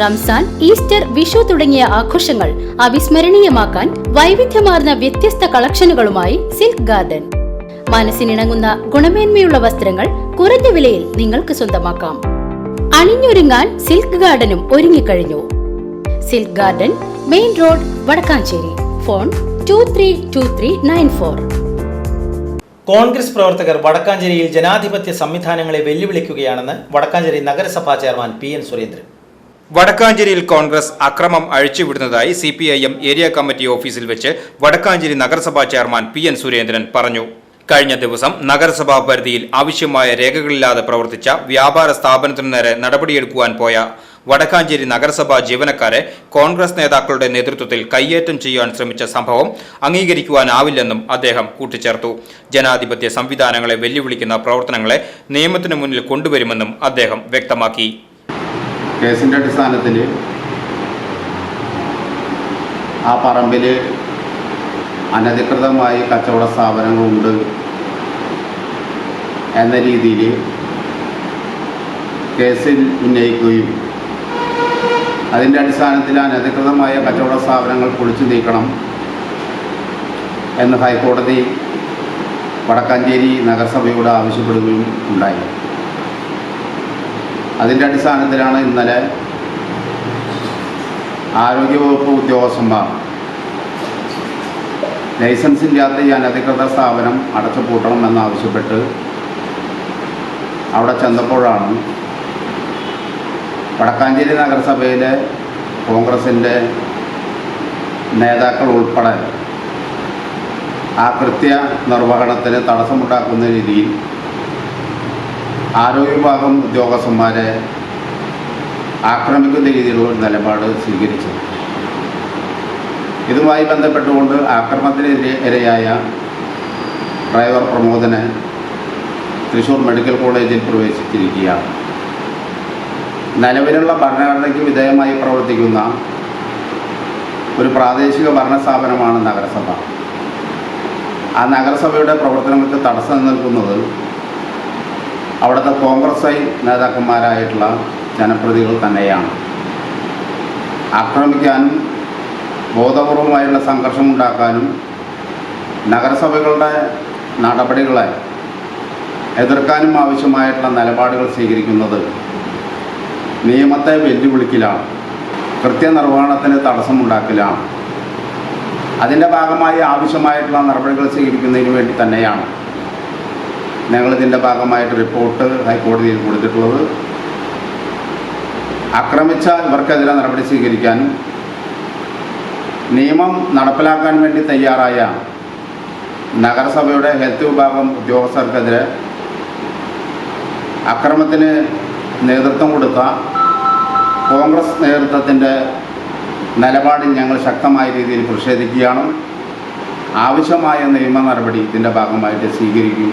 Ramzan Easter Vishu തുടങ്ങിയ ആഘോഷങ്ങൾ അവിസ്മരണീയമാക്കാൻ വൈവിധ്യമാർന്ന വ്യത്യസ്ത കളക്ഷനുകളുമായി സിൽക്ക് ഗാർഡൻ. മനസ്സിനിണങ്ങുന്ന ഗുണമേന്മയുള്ള വസ്ത്രങ്ങൾ കുറഞ്ഞ വിലയിൽ നിങ്ങൾക്ക് സ്വന്തമാക്കാം. അണിഞ്ഞൊരുങ്ങാൻ സിൽക്ക് ഗാർഡനും ഒരുങ്ങിക്കഴിഞ്ഞു. Silk garden main road Vadakkanchery. Phone two three two three nine four Congress പ്രവർത്തകർ വടക്കാഞ്ചേരിയിൽ ജനാധിപത്യ സംവിധാനങ്ങളെ വെല്ലുവിളിക്കുകയാണെന്ന് വടക്കാഞ്ചേരി നഗരസഭാ ചെയർമാൻ പി എൻ സുരേന്ദ്രൻ. വടക്കാഞ്ചേരിയിൽ കോൺഗ്രസ് അക്രമം അഴിച്ചുവിടുന്നതായി C P I M area committee ഓഫീസിൽ വെച്ച് വടക്കാഞ്ചേരി നഗരസഭാ ചെയർമാൻ പി എൻ സുരേന്ദ്രൻ പറഞ്ഞു. കഴിഞ്ഞ ദിവസം നഗരസഭാ പരിധിയിൽ ആവശ്യമായ രേഖകളില്ലാതെ പ്രവർത്തിച്ച വ്യാപാര സ്ഥാപനത്തിനു നേരെ നടപടിയെടുക്കുവാൻ പോയ വടക്കാഞ്ചേരി നഗരസഭാ ജീവനക്കാരെ കോൺഗ്രസ് നേതാക്കളുടെ നേതൃത്വത്തിൽ കയ്യേറ്റം ചെയ്യാൻ ശ്രമിച്ച സംഭവം അംഗീകരിക്കുവാനാവില്ലെന്നും അദ്ദേഹം കൂട്ടിച്ചേർത്തു. ജനാധിപത്യ സംവിധാനങ്ങളെ വെല്ലുവിളിക്കുന്ന പ്രവർത്തനങ്ങളെ നിയമത്തിനു മുന്നിൽ കൊണ്ടുവരുമെന്നും അദ്ദേഹം വ്യക്തമാക്കി. കേസിന്റെ അടിസ്ഥാനത്തിൽ ആ പറമ്പിൽ അനധികൃതമായി കച്ചവട സ്ഥാപനങ്ങളുണ്ട് എന്ന രീതിയിൽ കേസിൽ ഉന്നയിക്കുകയും അതിന്റെ അടിസ്ഥാനത്തിൽ അനധികൃതമായ കച്ചവട സ്ഥാപനങ്ങൾ പൊളിച്ചു നീക്കണം എന്ന് ഹൈക്കോടതി വടക്കാഞ്ചേരി നഗരസഭയോട് ആവശ്യപ്പെടുകയും ഉണ്ടായി. അതിന്റെ അടിസ്ഥാനത്തിലാണ് ഇന്നലെ ആരോഗ്യവകുപ്പ് ഉദ്യോഗസ്ഥന്മാർ ലൈസൻസ് ഇല്ലാത്ത ഈ അനധികൃത സ്ഥാപനം അടച്ചു പൂട്ടണം എന്നാവശ്യപ്പെട്ട് അവിടെ ചെന്നപ്പോഴാണ് വടക്കാഞ്ചേരി നഗരസഭയിലെ കോൺഗ്രസിന്റെ നേതാക്കൾ ഉൾപ്പെടെ ആ കൃത്യ നിർവഹണത്തിന് തടസ്സമുണ്ടാക്കുന്ന രീതിയിൽ ആരോഗ്യ വിഭാഗം ഉദ്യോഗസ്ഥന്മാരെ ആക്രമിക്കുന്ന രീതിയിലുള്ള ഒരു നിലപാട് സ്വീകരിച്ചത്. ഇതുമായി ബന്ധപ്പെട്ടുകൊണ്ട് ആക്രമണത്തിനെതിരെ ഇരയായ ഡ്രൈവർ പ്രമോദനെ തൃശൂർ മെഡിക്കൽ കോളേജിൽ പ്രവേശിച്ചിരിക്കുകയാണ്. നിലവിലുള്ള ഭരണഘടനയ്ക്ക് വിധേയമായി പ്രവർത്തിക്കുന്ന ഒരു പ്രാദേശിക ഭരണ സ്ഥാപനമാണ് നഗരസഭ. ആ നഗരസഭയുടെ പ്രവർത്തനങ്ങൾക്ക് തടസ്സം നിൽക്കുന്നത് അവിടുത്തെ കോൺഗ്രസ് ഐ നേതാക്കന്മാരായിട്ടുള്ള ജനപ്രതികൾ തന്നെയാണ്. ആക്രമിക്കാനും ബോധപൂർവമായുള്ള സംഘർഷമുണ്ടാക്കാനും നഗരസഭകളുടെ നടപടികളെ എതിർക്കാനും ആവശ്യമായിട്ടുള്ള നിലപാടുകൾ സ്വീകരിക്കുന്നത് നിയമത്തെ വെല്ലുവിളിക്കലാണ്. കൃത്യനിർവഹണത്തിന് തടസ്സമുണ്ടാക്കലാണ്. അതിന്റെ ഭാഗമായി ആവശ്യമായിട്ടുള്ള നടപടികൾ സ്വീകരിക്കുന്നതിന് വേണ്ടി തന്നെയാണ്. ഞങ്ങളിതിന്റെ ഭാഗമായിട്ട് റിപ്പോർട്ട് ഹൈക്കോടതിയിൽ കൊടുത്തിട്ടുള്ളത്. ആക്രമിച്ച ഇവർക്കെതിരെ നടപടി സ്വീകരിക്കാനും നിയമം നടപ്പിലാക്കാൻ വേണ്ടി തയ്യാറായ നഗരസഭയുടെ ഹെൽത്ത് വിഭാഗം ഉദ്യോഗസ്ഥർക്കെതിരെ അക്രമത്തിന് നേതൃത്വം കൊടുത്ത കോൺഗ്രസ് നേതൃത്വത്തിന്റെ നിലപാടിൽ ഞങ്ങൾ ശക്തമായ രീതിയിൽ പ്രതിഷേധിക്കുകയാണ്. ആവശ്യമായ നിയമ നടപടി ഇതിന്റെ ഭാഗമായിട്ട് സ്വീകരിക്കും.